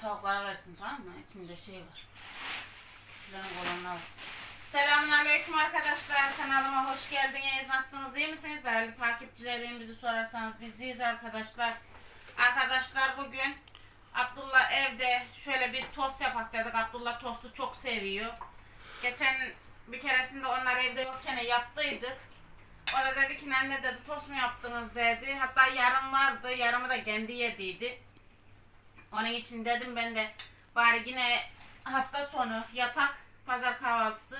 tavuklara versin tamam mı? İçinde şey var. Şuranın olanlar var. Selamünaleyküm arkadaşlar. Kanalıma hoş geldiniz. Nasılsınız? iyi misiniz? Değerli takipçilerim bizi sorarsanız biz iyiyiz arkadaşlar. Arkadaşlar bugün Abdullah evde şöyle bir tost yapak dedik. Abdullah tostu çok seviyor. Geçen bir keresinde onlar evde yokken yaptıydık. O da dedi ki anne dedi tost mu yaptınız dedi. Hatta yarım vardı. Yarımı da kendi yediydi. Onun için dedim ben de bari yine hafta sonu yapak pazar kahvaltısı.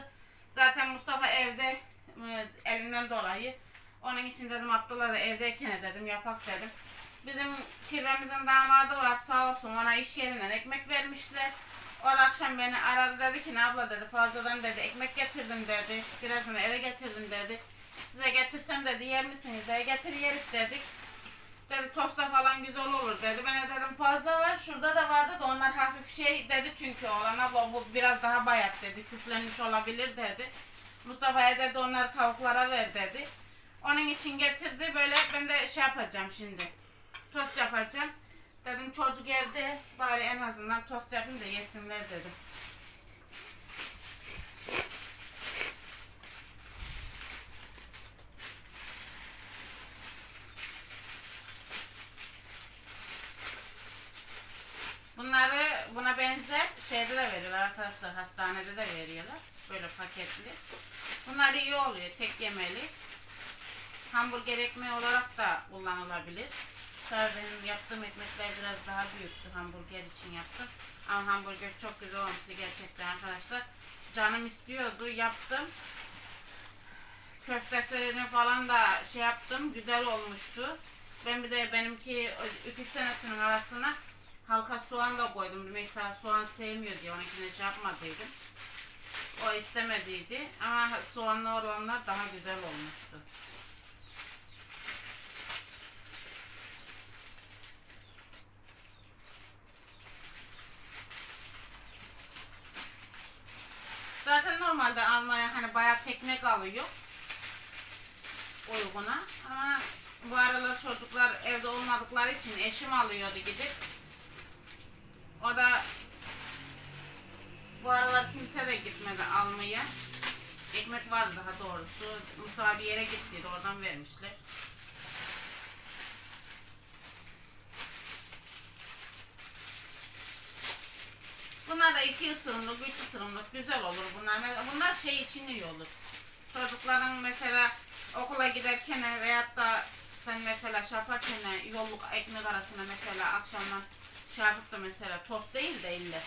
Zaten Mustafa evde e, elinden dolayı. Onun için dedim Abdullah da evdeyken dedim yapak dedim. Bizim kirvemizin damadı var sağ olsun ona iş yerinden ekmek vermişler. O akşam beni aradı dedi ki ne abla dedi fazladan dedi ekmek getirdim dedi. Birazını eve getirdim dedi. Size getirsem dedi yer misiniz dedi. Getir yeriz dedik. Dedi tosta falan güzel olur dedi. Ben de dedim fazla var. Şurada da vardı da onlar hafif şey dedi çünkü oğlan abla bu biraz daha bayat dedi. Küflenmiş olabilir dedi. Mustafa'ya dedi onları tavuklara ver dedi. Onun için getirdi böyle ben de şey yapacağım şimdi. Tost yapacağım. Dedim çocuk evde bari en azından tost yapayım da yesinler dedim. Bunları buna benzer şeyde de veriyorlar arkadaşlar. Hastanede de veriyorlar. Böyle paketli. Bunlar iyi oluyor. Tek yemeli. Hamburger ekmeği olarak da kullanılabilir. Tabii yaptığım ekmekler biraz daha büyüktü. Hamburger için yaptım. Ama hamburger çok güzel olmuştu gerçekten arkadaşlar. Canım istiyordu. Yaptım. Köftesini falan da şey yaptım. Güzel olmuştu. Ben bir de benimki 2-3 tanesinin arasına halka soğan da koydum. Mesela soğan sevmiyor diye onunkine şey yapmadıydım. O istemediydi. Ama soğanlı olanlar daha güzel olmuştu. Zaten normalde almaya hani bayağı tekmek alıyor. Uyguna. Ama bu aralar çocuklar evde olmadıkları için eşim alıyordu gidip. O da bu aralar kimse de gitmedi almaya. Ekmek vardı daha doğrusu. Mustafa bir yere gittiydi oradan vermişler. Bunlar da iki ısırımlık, üç ısırımlık güzel olur bunlar. Bunlar şey için iyi olur. Çocukların mesela okula giderken veyahut da sen mesela yaparken yolluk ekmek arasına mesela akşamdan yapıp da mesela tost değil de ille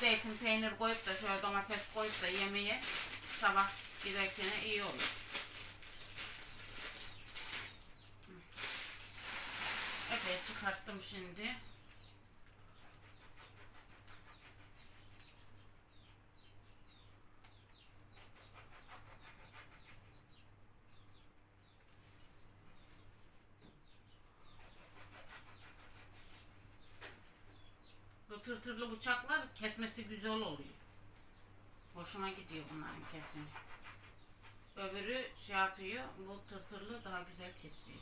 zeytin peynir koyup da şöyle domates koyup da yemeğe sabah giderken iyi olur. Epey çıkarttım şimdi. Tırtırlı bıçaklar kesmesi güzel oluyor. Hoşuma gidiyor bunların kesimi. Öbürü şey yapıyor, bu tırtırlı daha güzel kesiyor.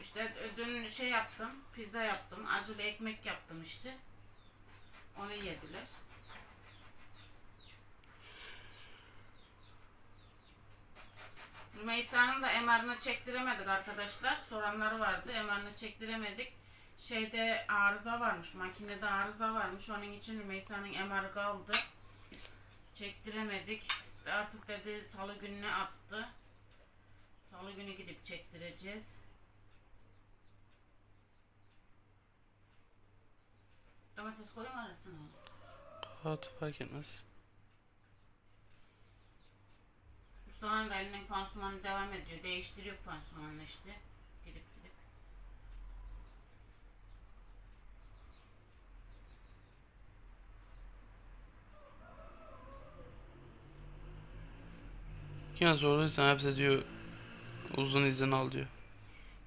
İşte dün şey yaptım, pizza yaptım, acılı ekmek yaptım işte. Onu yediler. Rümeysa'nın da MR'ını çektiremedik arkadaşlar. Soranları vardı. MR'ını çektiremedik. Şeyde arıza varmış. Makinede arıza varmış. Onun için Rümeysa'nın MR'ı kaldı. Çektiremedik. Artık dedi salı gününe attı. Salı günü gidip çektireceğiz. Domates koyayım arasına. Rahat fark etmez. Mustafa'nın da elinin pansumanı devam ediyor. Değiştiriyor pansumanını işte. Gidip Kime sorduysan hepsi diyor uzun izin al diyor.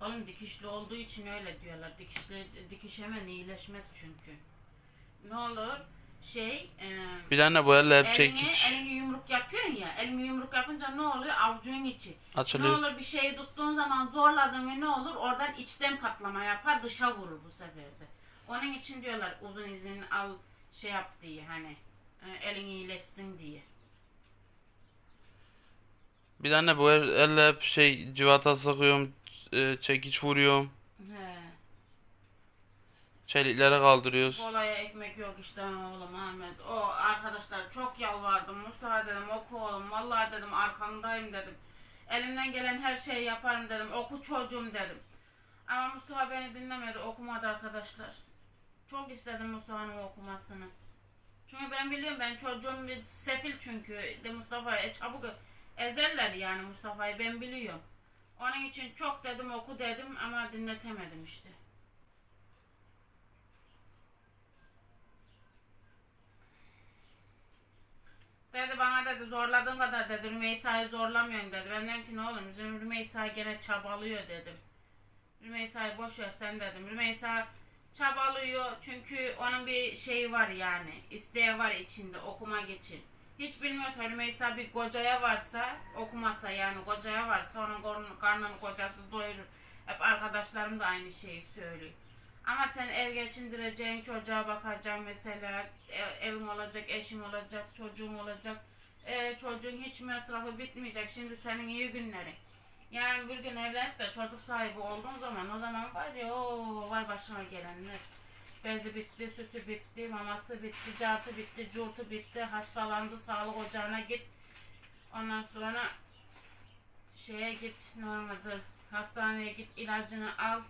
Oğlum dikişli olduğu için öyle diyorlar. Dikişli dikiş hemen iyileşmez çünkü. Ne olur şey e, Bir tane bu elle hep elini, çekiç elini yumruk yapıyorsun ya. Elini yumruk yapınca ne oluyor? Avucun içi. Ne açılıyor. olur bir şeyi tuttuğun zaman zorladın mı ne olur? Oradan içten patlama yapar dışa vurur bu sefer de. Onun için diyorlar uzun izin al şey yap diye hani e, elin iyileşsin diye. Bir tane bu el- elle hep şey civata sıkıyorum, e, çekiç vuruyorum, He. çeliklere kaldırıyoruz. Kolaya ekmek yok işte oğlum Ahmet. O arkadaşlar çok yalvardım. Mustafa dedim oku oğlum. Vallahi dedim arkandayım dedim. Elimden gelen her şeyi yaparım dedim. Oku çocuğum dedim. Ama Mustafa beni dinlemedi. Okumadı arkadaşlar. Çok istedim Mustafa'nın okumasını. Çünkü ben biliyorum ben çocuğum bir sefil çünkü. De Mustafa'ya çabuk ezerler yani Mustafa'yı ben biliyorum. Onun için çok dedim oku dedim ama dinletemedim işte. Dedi bana dedi zorladığın kadar dedi Rümeysa'yı zorlamıyorsun dedi. Ben dedim ki ne oğlum bizim Rümeysa gene çabalıyor dedim. Rümeysa'yı boş ver sen dedim. Rümeysa çabalıyor çünkü onun bir şeyi var yani. isteği var içinde okumak için. Hiç bilmiyorsa Rümeysa bir kocaya varsa okumasa yani kocaya varsa onun karnını, kocası doyurur. Hep arkadaşlarım da aynı şeyi söylüyor. Ama sen ev geçindireceksin, çocuğa bakacaksın mesela, ev- evin olacak, eşin olacak, çocuğun olacak. E, çocuğun hiç masrafı bitmeyecek. Şimdi senin iyi günlerin. Yani bir gün evlenip de çocuk sahibi olduğun zaman o zaman var ya o vay başıma gelenler. Bezi bitti, sütü bitti, maması bitti, cartı bitti, curtu bitti, hastalandı, sağlık ocağına git. Ondan sonra şeye git, normalde hastaneye git, ilacını al.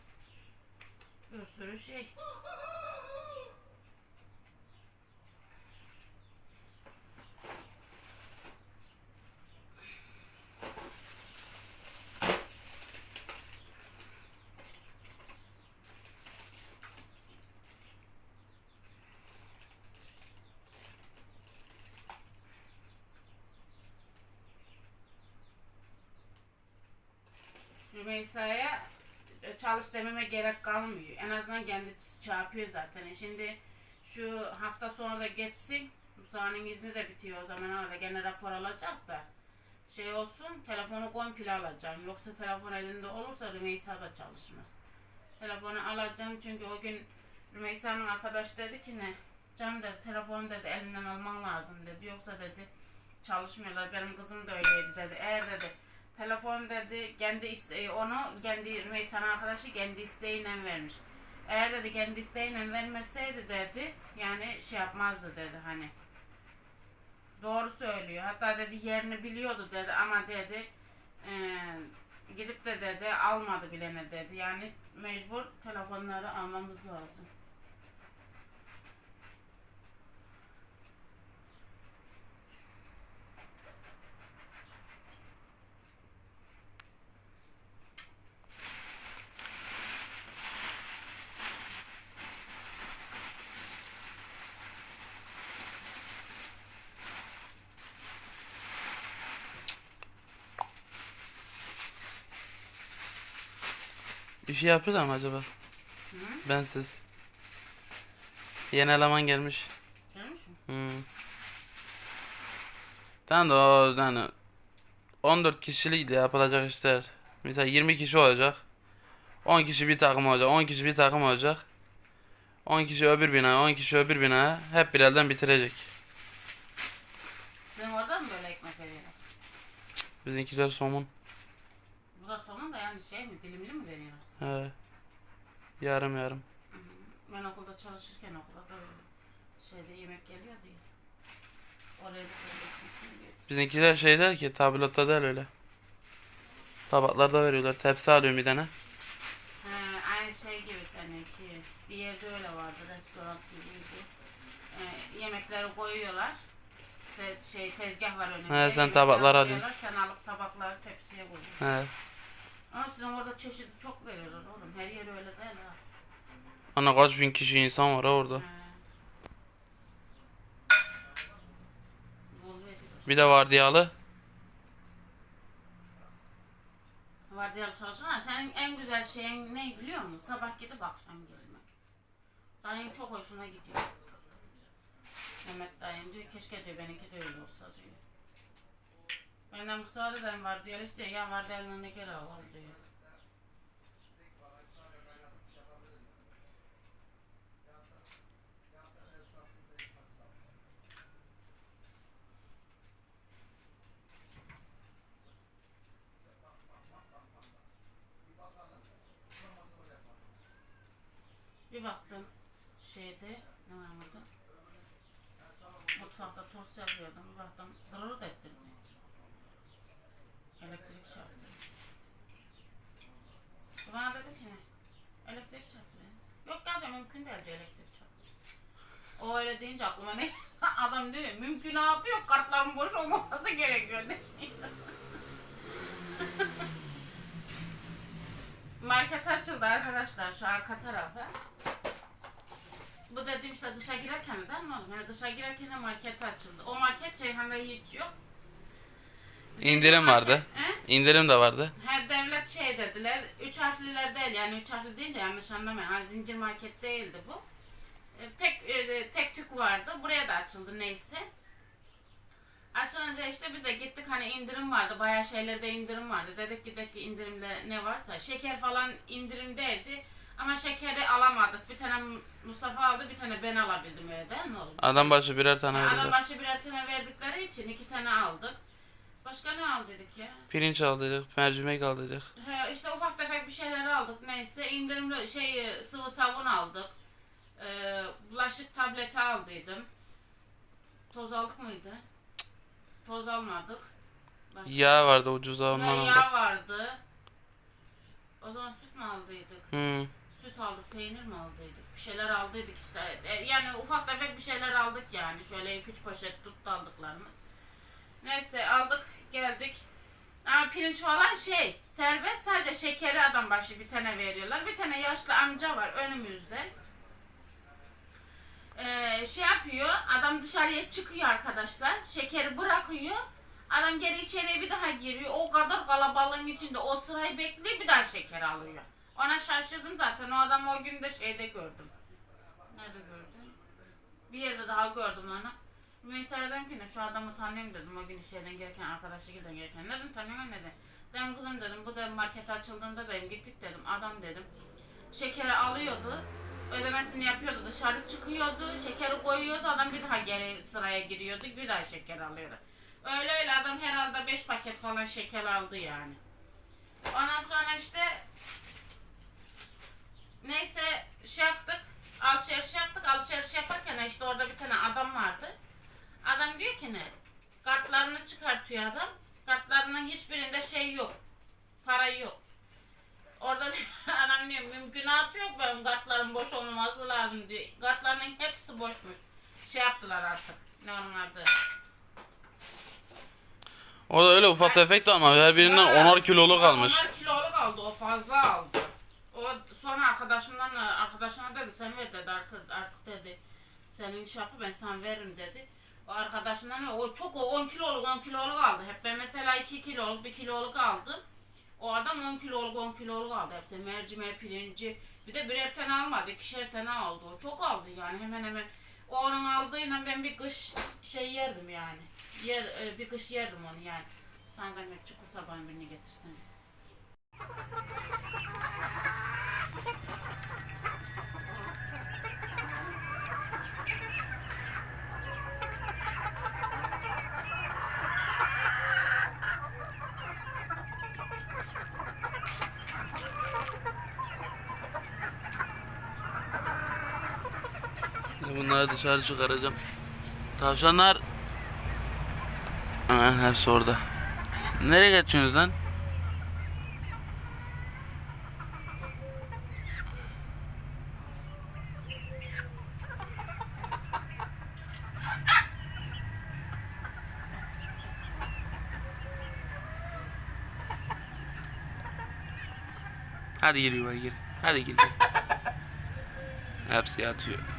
Bir sürü şey. Rümeysa'ya e, çalış dememe gerek kalmıyor. En azından kendisi çarpıyor zaten. E Şimdi şu hafta sonu da geçsin. Musa'nın izni de bitiyor o zaman arada gene rapor alacak da. Şey olsun telefonu komple alacağım. Yoksa telefon elinde olursa Rümeysa da çalışmaz. Telefonu alacağım çünkü o gün Rümeysa'nın arkadaş dedi ki ne? Can dedi telefonu dedi elinden alman lazım dedi. Yoksa dedi çalışmıyorlar. Benim kızım da öyleydi dedi. Eğer dedi telefon dedi kendi isteği onu kendi Rümeysa'nın arkadaşı kendi isteğiyle vermiş. Eğer dedi kendi isteğiyle vermeseydi dedi yani şey yapmazdı dedi hani. Doğru söylüyor. Hatta dedi yerini biliyordu dedi ama dedi eee, gidip de dedi almadı bilene dedi. Yani mecbur telefonları almamız lazım. Bir şey yapıyorlar mı acaba? Bensiz. Yeni eleman gelmiş. Görmüş mü? Hmm. Tamam da o yani 14 kişilik de yapılacak işler. Mesela 20 kişi olacak. 10 kişi bir takım olacak. 10 kişi bir takım olacak. 10 kişi öbür bina, 10 kişi öbür bina. Hep bir elden bitirecek. Senin orada mı böyle ekmek veriyorlar? Bizimkiler somun. Bu da sonun da yani şey mi dilimli mi veriyorlar? He. Yarım yarım. Hı hı. Ben okulda çalışırken okulda da öyle şeyde yemek geliyordu ya. Oraya da böyle geliyor. Bizimkiler şey der ki tablotta değil öyle. Tabaklarda veriyorlar. Tepsi alıyorum bir tane. He, aynı şey gibi seninki. Bir yerde öyle vardı restoran gibiydi. Ee, yemekleri koyuyorlar. Te- şey tezgah var önünde. He, sen Yemekleri tabakları alıyorsun. koyuyorlar, Sen alıp tabakları tepsiye koyuyorsun. He. Ama sizin orada çeşidi çok veriyorlar oğlum. Her yer öyle değil ha. Ana kaç bin kişi insan var ha orada. He. Bol veriyorlar. Bir de vardiyalı. Vardiyalı çalışan senin en güzel şeyin ne biliyor musun? Sabah gidip akşam gelmek. Dayın çok hoşuna gidiyor. Mehmet dayım diyor keşke diyor benimki de öyle olsa diyor. Benden Mustafa dedem var diyor işte ya var eline ne gereği var diyor. Bir baktım şeyde ne var burada? Mutfakta tost yapıyordum. Bir baktım dırırıt ettirdi. Elektrik çarptı. Bana dedi ki elektrik çarptı. Yok ya mümkün değil diyor elektrik çarptı. O öyle deyince aklıma ne? Adam diyor mümkünatı yok kartların boş olmaması gerekiyor diyor. Market açıldı arkadaşlar şu arka tarafa. Bu dediğim işte dışa girerken de değil mi oğlum? Yani dışa girerken de market açıldı. O market Ceyhan'da hiç yok. İndirim vardı. He? İndirim de vardı. Her devlet şey dediler. Üç harfliler değil yani üç harfli deyince yanlış anlamayın. Ha, zincir market değildi bu. E, pek e, tek tük vardı. Buraya da açıldı neyse. Açılınca işte biz de gittik hani indirim vardı. Bayağı şeylerde indirim vardı. Dedik gidelim ki indirimde ne varsa. Şeker falan indirimdeydi. Ama şekeri alamadık. Bir tane Mustafa aldı bir tane ben alabildim öyle değil mi oğlum? Adam başı birer tane Adam verirler. başı birer tane verdikleri için iki tane aldık. Başka ne aldıydık ya? Pirinç aldıydık, mercimek aldıydık. He, işte ufak tefek bir şeyler aldık neyse indirimli şey sıvı sabun aldık. Ee, bulaşık tableti aldıydım. Toz aldık mıydı? Toz almadık. Başka- Yağ vardı ucuza Ha, ondan yağ aldık. vardı. O zaman süt mü aldıydık? Hmm. Süt aldık, peynir mi aldıydık? Bir şeyler aldıydık işte. E, yani ufak tefek bir şeyler aldık yani. Şöyle 2-3 poşet tuttu aldıklarımız. Neyse aldık geldik. Ama pirinç falan şey serbest sadece şekeri adam başı bir tane veriyorlar. Bir tane yaşlı amca var önümüzde. Ee, şey yapıyor adam dışarıya çıkıyor arkadaşlar. Şekeri bırakıyor. Adam geri içeriye bir daha giriyor. O kadar kalabalığın içinde o sırayı bekliyor bir daha şeker alıyor. Ona şaşırdım zaten. O adamı o gün de şeyde gördüm. Nerede gördüm? Bir yerde daha gördüm onu. Mesela dedim ki ne şu adamı tanıyorum dedim o gün şeyden gelirken arkadaşı giden gelirken. Dedim tanıyorum dedi. Dedim kızım dedim bu dedim market açıldığında dedim gittik dedim adam dedim. Şekeri alıyordu. Ödemesini yapıyordu dışarı çıkıyordu. Şekeri koyuyordu adam bir daha geri sıraya giriyordu bir daha şeker alıyordu. Öyle öyle adam herhalde 5 paket falan şeker aldı yani. Ondan sonra işte neyse şey yaptık. Alışveriş yaptık. Alışveriş yaparken işte orada bir tane adam vardı. Adam diyor ki ne? Kartlarını çıkartıyor adam. Kartlarının hiçbirinde şey yok. Para yok. Orada adam diyor mümkünatı yok benim kartlarım boş olmaması lazım diyor. Kartlarının hepsi boşmuş. Şey yaptılar artık. Ne onun adı? O da öyle ufak tefek de ama her birinden Ha, 10'ar kiloluk almış. 10'ar kiloluk aldı o fazla aldı. O sonra arkadaşından arkadaşına dedi sen ver dedi artık, artık dedi. Senin iş yapı ben sana veririm dedi. Arkadaşından o çok o 10 kiloluk 10 kiloluk aldı. Hep ben mesela 2 kiloluk 1 kiloluk aldım. O adam 10 kiloluk 10 kiloluk aldı. Hepsi mercimeği, pirinci. Bir de birer tane almadı. ikişer tane aldı. O çok aldı yani hemen hemen. O onun aldığıyla ben bir kış şey yerdim yani. Yer, e, bir kış yerdim onu yani. Sen zahmet çukur tabağın birini getirsin. Şimdi bunları dışarı çıkaracağım. Tavşanlar... Ha, hepsi orada. Nereye geçiyorsunuz lan? Hadi gir yuva gir. Hadi gir. Hepsi yatıyor.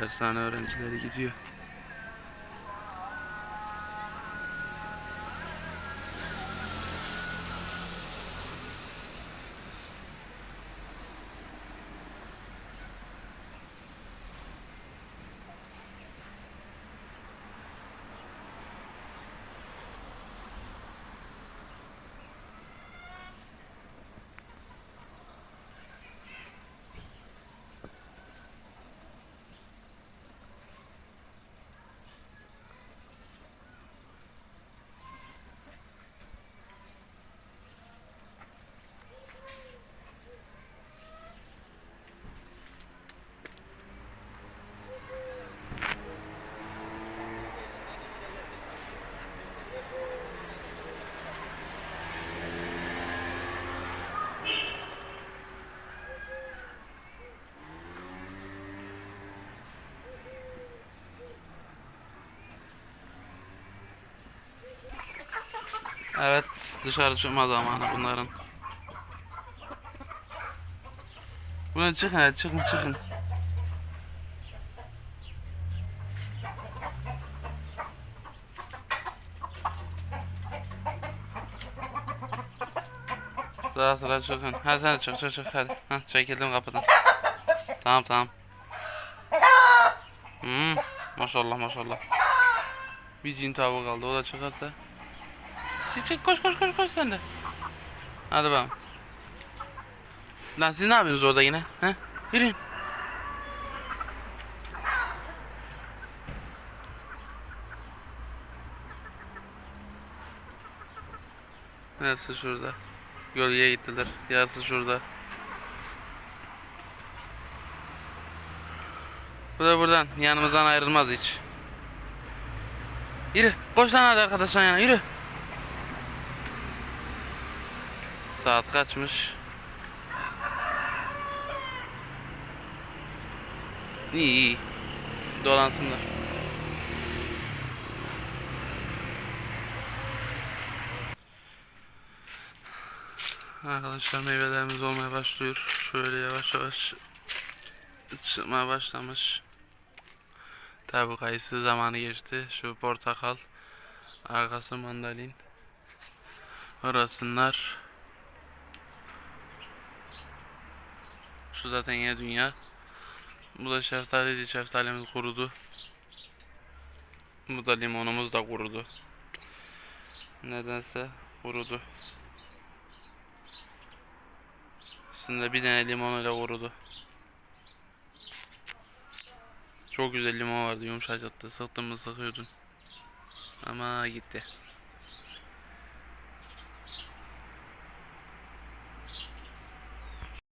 Dershane öğrencileri gidiyor. Evet dışarı çıkma zamanı bunların. Buna çıkın çıkın çıkın. Sıra sıra çıkın. Hadi sen çık çık çık hadi. Hah, çekildim kapıdan. Tamam tamam. Hmm, maşallah maşallah. Bir cin tavuğu kaldı o da çıkarsa. Çık çık koş koş koş koş sen de. Hadi bakalım. Lan siz ne yapıyorsunuz orada yine? He? Yürüyün. Yarısı şurada. Gölgeye gittiler. Yarısı şurada. Bu da buradan. Yanımızdan ayrılmaz hiç. Yürü. Koş lan hadi arkadaşlar yana. Yürü. Saat kaçmış? İyi iyi. Dolansınlar. Arkadaşlar meyvelerimiz olmaya başlıyor. Şöyle yavaş yavaş çıkmaya başlamış. Tabi kayısı zamanı geçti. Şu portakal. Arkası mandalin. Orasınlar. Şu zaten yine dünya. Bu da şeftaliydi. Şeftalimiz kurudu. Bu da limonumuz da kurudu. Nedense kurudu. Üstünde bir tane limonuyla kurudu. Çok güzel limon vardı yumuşacaktı. Sıktım mı sıkıyordun. Ama gitti.